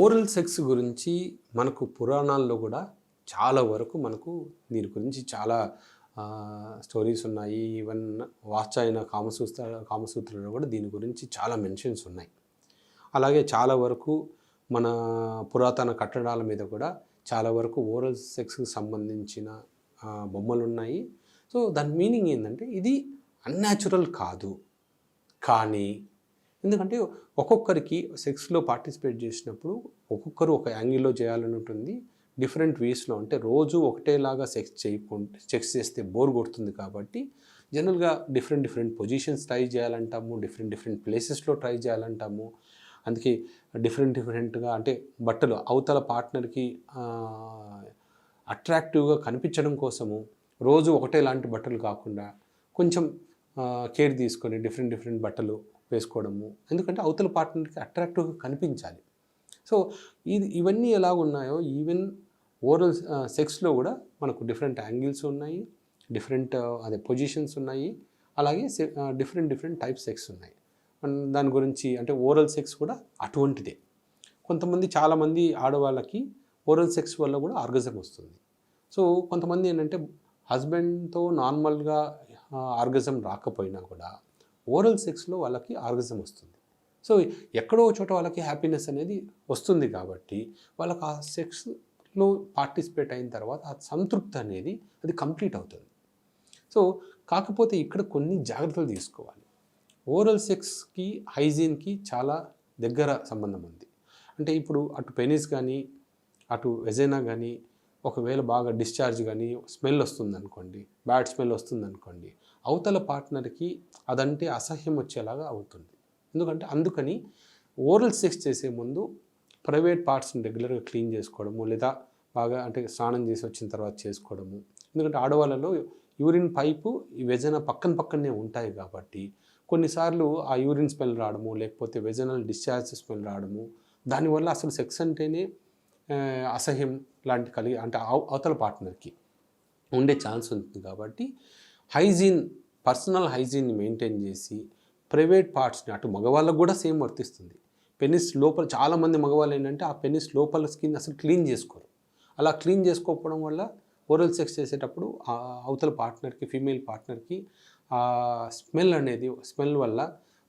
Oral sex గురించి మనకు పురాణాల్లో కూడా చాలా వరకు మనకు దీని గురించి చాలా స్టోరీస్ ఉన్నాయి. ఈవెన్ వాచాయన కామసూత్ర కామసూత్రలో కూడా దీని గురించి చాలా మెన్షన్స్ ఉన్నాయి. అలాగే చాలా వరకు మన పురాతన కట్టడాల మీద కూడా చాలా వరకు ఓరల్ సెక్స్కి సంబంధించిన బొమ్మలు ఉన్నాయి సో దాని మీనింగ్ ఏంటంటే ఇది అన్యాచురల్ కాదు. కానీ ఎందుకంటే ఒక్కొక్కరికి సెక్స్లో పార్టిసిపేట్ చేసినప్పుడు ఒక్కొక్కరు ఒక యాంగిల్లో చేయాలని ఉంటుంది. డిఫరెంట్ వేస్లో అంటే రోజు ఒకటేలాగా సెక్స్ చేయకుండా సెక్స్ చేస్తే బోర్ కొడుతుంది కాబట్టి జనరల్గా డిఫరెంట్ డిఫరెంట్ పొజిషన్స్ ట్రై చేయాలంటాము డిఫరెంట్ డిఫరెంట్ ప్లేసెస్లో ట్రై చేయాలంటాము. అందుకే డిఫరెంట్ డిఫరెంట్గా అంటే బట్టలు అవతల పార్ట్నర్కి అట్రాక్టివ్గా కనిపించడం కోసము రోజు ఒకటే లాంటి బట్టలు కాకుండా కొంచెం కేర్ తీసుకొని డిఫరెంట్ డిఫరెంట్ బట్టలు వేసుకోవడము. ఎందుకంటే అవతల పార్ట్నర్కి అట్రాక్టివ్గా కనిపించాలి. సో ఇది ఇవన్నీ ఎలా ఉన్నాయో ఈవెన్ ఓరల్ సెక్స్లో కూడా మనకు డిఫరెంట్ యాంగిల్స్ ఉన్నాయి డిఫరెంట్ అదే పొజిషన్స్ ఉన్నాయి అలాగే డిఫరెంట్ డిఫరెంట్ టైప్ సెక్స్ ఉన్నాయి. దాని గురించి అంటే ఓరల్ సెక్స్ కూడా అటువంటిదే. కొంతమంది చాలామంది ఆడవాళ్ళకి ఓరల్ సెక్స్ వల్ల కూడా ఆర్గజం వస్తుంది. సో కొంతమంది ఏంటంటే హస్బెండ్తో నార్మల్గా ఆర్గజం రాకపోయినా కూడా ఓరల్ సెక్స్లో వాళ్ళకి ఆర్గజం వస్తుంది. సో ఎక్కడో చోట వాళ్ళకి హ్యాపీనెస్ అనేది వస్తుంది కాబట్టి వాళ్ళకి ఆ సెక్స్లో పార్టిసిపేట్ అయిన తర్వాత ఆ సంతృప్తి అనేది అది కంప్లీట్ అవుతుంది. సో కాకపోతే ఇక్కడ కొన్ని జాగ్రత్తలు తీసుకోవాలి. ఓరల్ సెక్స్కి హైజీన్కి చాలా దగ్గర సంబంధం ఉంది. అంటే ఇప్పుడు అటు పెనిస్ కానీ అటు వెజైనా కానీ ఒకవేళ బాగా డిశ్చార్జ్ కానీ స్మెల్ వస్తుంది అనుకోండి బ్యాడ్ స్మెల్ వస్తుంది అనుకోండి అవతల పార్ట్నర్కి అదంటే అసహ్యం వచ్చేలాగా అవుతుంది. ఎందుకంటే అందుకని ఓరల్ సెక్స్ చేసే ముందు ప్రైవేట్ పార్ట్స్ని రెగ్యులర్గా క్లీన్ చేసుకోవడము లేదా బాగా అంటే స్నానం చేసి వచ్చిన తర్వాత చేసుకోవడము. ఎందుకంటే ఆడవాళ్ళలో యూరిన్ పైపు ఈ వెజన పక్కన పక్కనే ఉంటాయి కాబట్టి కొన్నిసార్లు ఆ యూరిన్ స్మెల్ రావడము లేకపోతే వెజనల్ డిశ్చార్జ్ స్మెల్ రావడము దానివల్ల అసలు సెక్స్ అంటేనే అసహ్యం లాంటి కలిగి అంటే అవ- అవతల పార్ట్నర్కి ఉండే ఛాన్స్ ఉంటుంది కాబట్టి హైజీన్ పర్సనల్ హైజీన్ని మెయింటైన్ చేసి ప్రైవేట్ పార్ట్స్ని అటు మగవాళ్ళకు కూడా సేమ్ వర్తిస్తుంది. పెనిస్ లోపల చాలామంది మగవాళ్ళు ఏంటంటే ఆ పెనిస్ లోపల స్కిన్ అసలు క్లీన్ చేసుకోరు. అలా క్లీన్ చేసుకోకపోవడం వల్ల ఓరల్ సెక్స్ చేసేటప్పుడు ఆ అవతల పార్ట్నర్కి ఫీమేల్ పార్ట్నర్కి ఆ స్మెల్ అనేది స్మెల్ వల్ల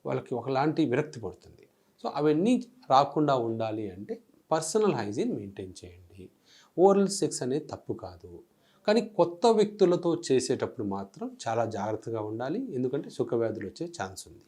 వాళ్ళకి ఒకలాంటి విరక్తి పడుతుంది. సో అవన్నీ రాకుండా ఉండాలి అంటే పర్సనల్ హైజీన్ మెయింటైన్ చేయండి. ఓరల్ సెక్స్ అనేది తప్పు కాదు. కానీ కొత్త వ్యక్తులతో చేసేటప్పుడు మాత్రం చాలా జాగ్రత్తగా ఉండాలి. ఎందుకంటే సుఖవ్యాధులు వచ్చే ఛాన్స్ ఉంది.